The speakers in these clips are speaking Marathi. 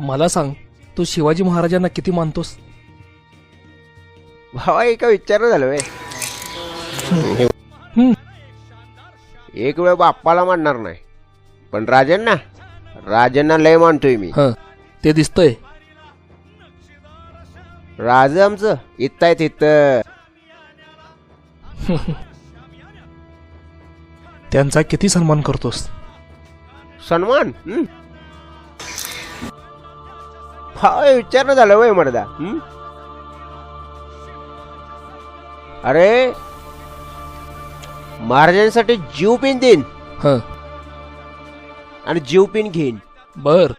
मला सांग तू शिवाजी महाराजांना किती मानतोस? भावा एका विचार झालं हम्म. एक वेळ बाप्पाला मानणार नाही. पण राजांना? राजांना लय मानतोय मी. हं ते दिसतंय. राज आमचं इथं आहे तिथं. त्यांचा किती सन्मान करतोस? सन्मान? हं? हे विचारणं झालं वय मर्दा? अरे महाराजांसाठी जीव पिन देईन. हं. आणि जीव पिन घेईन. बर.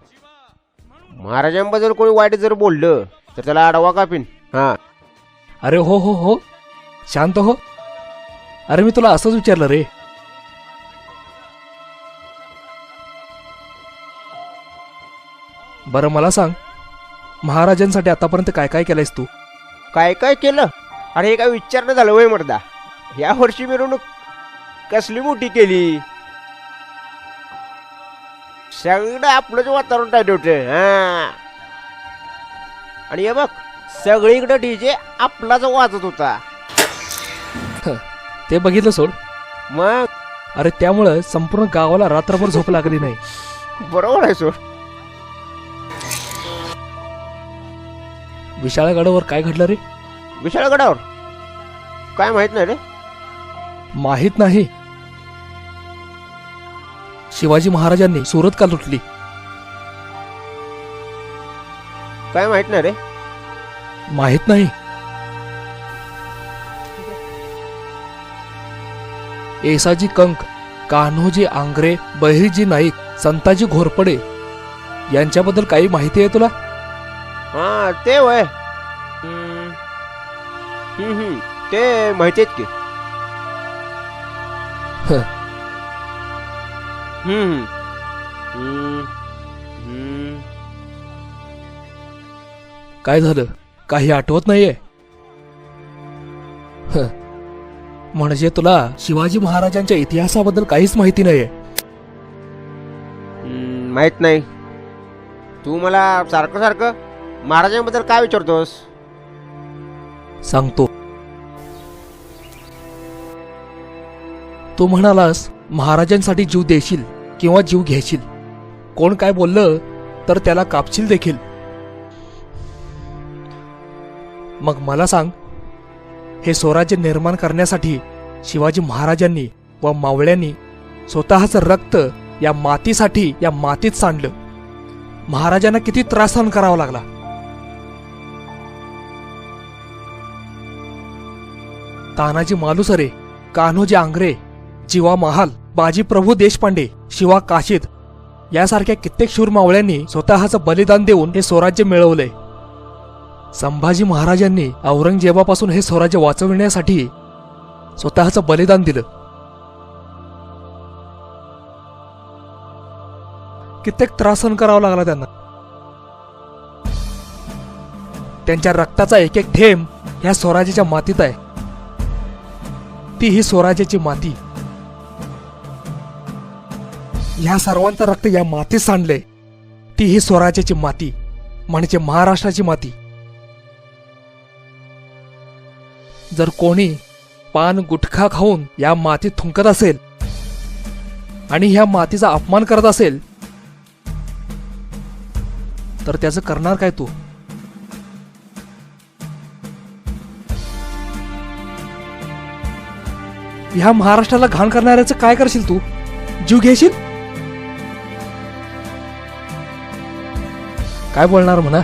महाराजांबद्दल कोणी वाईट जर बोललं तर त्याला अडवा कापीन हा. अरे हो हो हो. शांत हो. अरे मी तुला असंच विचारलं रे. बरं मला सांग. महाराजांसाठी आतापर्यंत काय काय केलंयस तू? काय काय केलं? अरे हे काय विचारणं झालं वय मर्दा. या वर्षी मिरवणूक कसली मोठी केली? सगळं आपलंच वातावरण टाईट होतं हा. आणि हे बघ सगळीकडे डीजे आपलाच वाजत होता. ते बघितलं सोड. मग? अरे त्यामुळं संपूर्ण गावाला रात्रभर झोप लागली नाही. बरोबर आहे सोड. विशाळगडावर काय घडलं रे? विशाळगडावर? काय माहीत नाही रे. माहीत नाही. शिवाजी महाराजांनी सुरत का लुटली? काय माहीत नाही रे. माहीत नाही. येसाजी कंक कान्होजी आंग्रे बहिरजी नाईक संताजी घोरपडे यांच्याबद्दल काही माहिती आहे तुला? हा ते वय हम्म. हम्म, हम्म. ते माहिती आहेत की. हम्म. हम्म. हम्म. काय झालं काही आठवत नाहीये हं. म्हणजे तुला शिवाजी महाराजांच्या इतिहासाबद्दल काहीच माहिती नाहीये हम्म, माहीत नाही तू मला सारखं सारखं महाराजांबद्दल काय विचारतोस? सांगतो. तू म्हणालास महाराजांसाठी जीव देशील किंवा जीव घेशील. कोण काय बोललं तर त्याला कापशील देखील. मग मला सांग हे स्वराज्य निर्माण करण्यासाठी शिवाजी महाराजांनी व मावळ्यांनी स्वतःचं रक्त या मातीसाठी या मातीत सांडलं. महाराजांना किती त्रास सहन करावा लागला. तानाजी मालुसरे कान्होजी आंग्रे जीवा महाल बाजी प्रभू देशपांडे शिवा काशीद यासारख्या कित्येक शूर मावळ्यांनी स्वतःचं बलिदान देऊन हे स्वराज्य मिळवले. संभाजी महाराजांनी औरंगजेबापासून हे स्वराज्य वाचविण्यासाठी स्वतःचं बलिदान दिलं. कित्येक त्रास सहन करावा लागला त्यांना. त्यांच्या रक्ताचा एक एक थेंब ह्या स्वराज्याच्या मातीत आहे. ती ही स्वराज्याची माती. ह्या सर्वांचं रक्त या मातीत सांडलंय. ती ही स्वराज्याची माती म्हणजे महाराष्ट्राची माती. जर कोणी पान गुटखा खाऊन या मातीत थुंकत असेल आणि ह्या मातीचा अपमान करत असेल तर त्याचं करणार काय तू? ह्या महाराष्ट्राला घाण करणाऱ्याचं काय करशील तू? जीव घेशील? काय बोलणार म्हणा?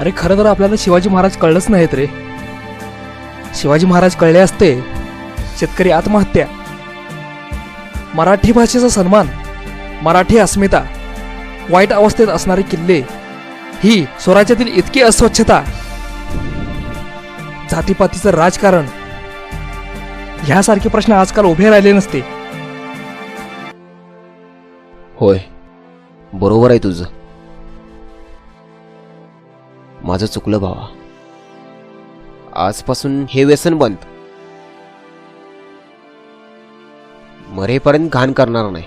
अरे खरं तर आपल्याला शिवाजी महाराज कळलंच नाहीत रे. शिवाजी महाराज कळले असते शेतकरी आत्महत्या. मराठी भाषेचा सन्मान मराठी अस्मिता वाईट अवस्थेत असणारे किल्ले ही स्वराज्यातील इतकी अस्वच्छता जातीपातीचं राजकारण? ह्यासारखे प्रश्न आजकाल उभे राहिले नसते. होय. बरोबर आहे तुझं. माझं चुकलं भावा. आजपासून हे व्यसन बंद. मरेपर्यंत घाण करणार नाही.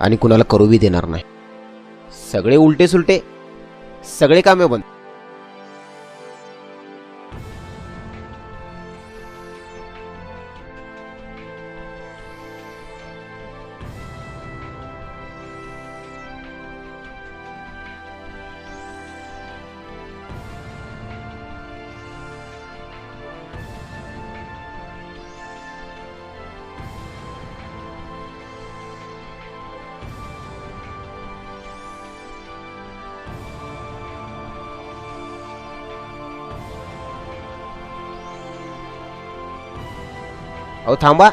आणि कुणाला करूबी देणार नाही. सगळे उलटे सुलटे सगळे कामे बंद. अहो थांबा